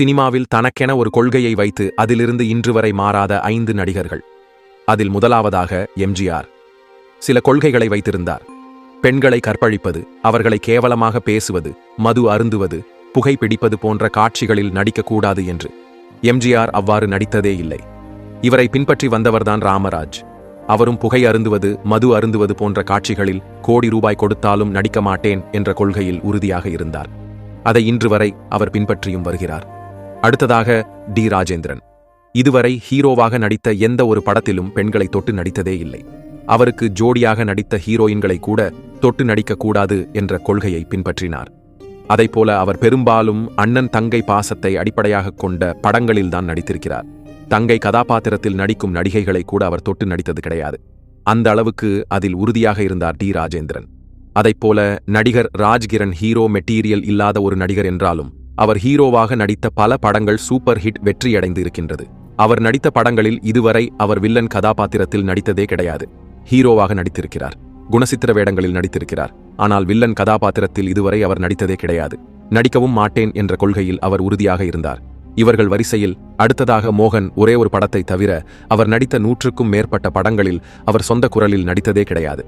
சினிமாவில் தனக்கென ஒரு கொள்கையை வைத்து அதிலிருந்து இன்று வரை மாறாத ஐந்து நடிகர்கள். அதில் முதலாவதாக எம்ஜிஆர் சில கொள்கைகளை வைத்திருந்தார். பெண்களை கற்பழிப்பது அவர்களை கேவலமாக பேசுவது மது அருந்துவது புகைப்பிடிப்பது போன்ற காட்சிகளில் நடிக்கக்கூடாது என்று எம்ஜிஆர் அவ்வாறு நடித்ததே இல்லை. இவரை பின்பற்றி வந்தவர்தான் ராமராஜ். அவரும் புகை அருந்துவது மது அருந்துவது போன்ற காட்சிகளில் கோடி ரூபாய் கொடுத்தாலும் நடிக்க மாட்டேன் என்ற கொள்கையில் உறுதியாக இருந்தார். அதை இன்று வரை அவர் பின்பற்றியும் வருகிறார். அடுத்ததாக டி ராஜேந்திரன். இதுவரை ஹீரோவாக நடித்த எந்த ஒரு படத்திலும் பெண்களை தொட்டு நடித்ததே இல்லை. அவருக்கு ஜோடியாக நடித்த ஹீரோயின்களை கூட தொட்டு நடிக்கக்கூடாது என்ற கொள்கையை பின்பற்றினார். அதைப்போல அவர் பெரும்பாலும் அண்ணன் தங்கை பாசத்தை அடிப்படையாகக் கொண்ட படங்களில்தான் நடித்திருக்கிறார். தங்கை கதாபாத்திரத்தில் நடிக்கும் நடிகைகளை கூட அவர் தொட்டு நடித்தது கிடையாது. அந்த அளவுக்கு அதில் உறுதியாக இருந்தார் டி ராஜேந்திரன். அதைப்போல நடிகர் ராஜ்கிரண் ஹீரோ மெட்டீரியல் இல்லாத ஒரு நடிகர் என்றாலும் அவர் ஹீரோவாக நடித்த பல படங்கள் சூப்பர் ஹிட் வெற்றியடைந்து இருக்கின்றது அவர் நடித்த படங்களில் இதுவரை அவர் வில்லன் கதாபாத்திரத்தில் நடித்ததே கிடையாது. ஹீரோவாக நடித்திருக்கிறார். குணசித்திர வேடங்களில் நடித்திருக்கிறார். ஆனால் வில்லன் கதாபாத்திரத்தில் இதுவரை அவர் நடித்ததே கிடையாது. நடிக்கவும் மாட்டேன் என்ற கொள்கையில் அவர் உறுதியாக இருந்தார். இவர்கள் வரிசையில் அடுத்ததாக மோகன் ஒரே ஒரு படத்தை தவிர அவர் நடித்த நூற்றுக்கும் மேற்பட்ட படங்களில் அவர் சொந்த குரலில் நடித்ததே கிடையாது.